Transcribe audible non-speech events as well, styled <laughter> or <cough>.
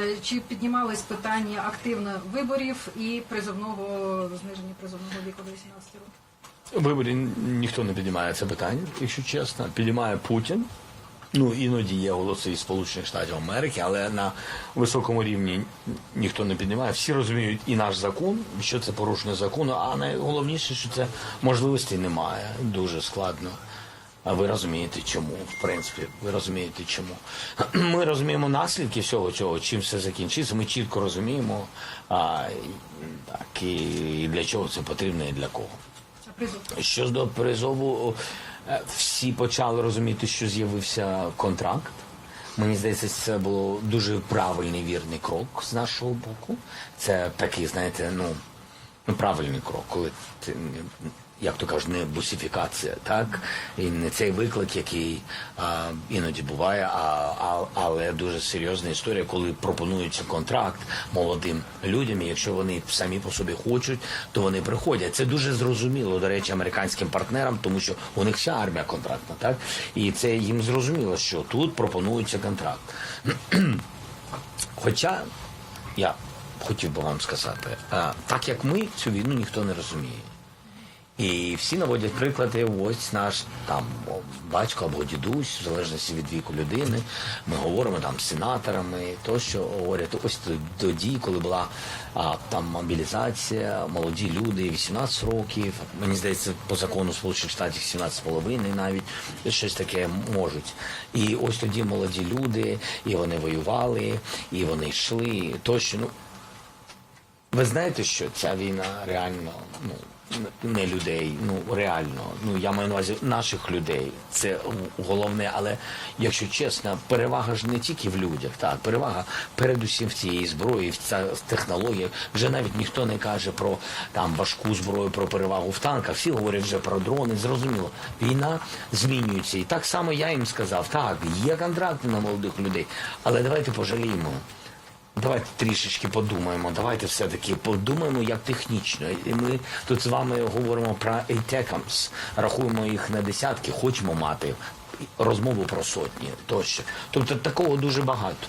Е, Чи піднімались питання активно виборів і призовного зниження призовного віку до 18 років? Виборі ніхто не піднімає це питання, якщо чесно. Піднімає Путін. Ну, іноді є голоси із Сполучених Штатів Америки, але на високому рівні ніхто не піднімає. Всі розуміють і наш закон, що це порушення закону, а найголовніше, що це можливостей немає. Дуже складно. А ви розумієте, чому? В принципі, ви розумієте, чому. <clears throat> Ми розуміємо наслідки всього цього, чим все закінчиться. Ми чітко розуміємо, а, так, і, і для чого це потрібно, і для кого. Призов? Щодо призову, е, всі почали розуміти, що з'явився контракт. Мені здається, це було дуже правильний вірний крок з нашого боку. Це такий, знаєте, ну, ну правильний крок, коли ти як то кажуть, не бусифікація, так і не цей виклик, який а, іноді буває, а, а але дуже серйозна історія, коли пропонується контракт молодим людям. і Якщо вони самі по собі хочуть, то вони приходять. Це дуже зрозуміло, до речі, американським партнерам, тому що у них вся армія контрактна, так і це їм зрозуміло, що тут пропонується контракт. <clears throat> Хоча я хотів би вам сказати, так як ми цю війну ніхто не розуміє. І всі наводять приклади, ось наш там батько або дідусь, в залежності від віку людини. Ми говоримо там з сенаторами, то що говорять, ось тоді, коли була а, там мобілізація, молоді люди, 18 років. Мені здається, по закону Сполучених Штатів 17,5 навіть щось таке можуть. І ось тоді молоді люди, і вони воювали, і вони йшли. Тощо, ну ви знаєте, що ця війна реально ну не людей, ну реально. Ну я маю на увазі наших людей. Це головне, але якщо чесно, перевага ж не тільки в людях, так перевага передусім в цієї зброї, в ця технологія. Вже навіть ніхто не каже про там важку зброю, про перевагу в танках. Всі говорять вже про дрони. Зрозуміло, війна змінюється, і так само я їм сказав: так, є контракти на молодих людей, але давайте пожаліємо. Давайте трішечки подумаємо. Давайте все-таки подумаємо, як технічно. І ми тут з вами говоримо про ATACMS, рахуємо їх на десятки, хочемо мати розмову про сотні тощо. Тобто такого дуже багато.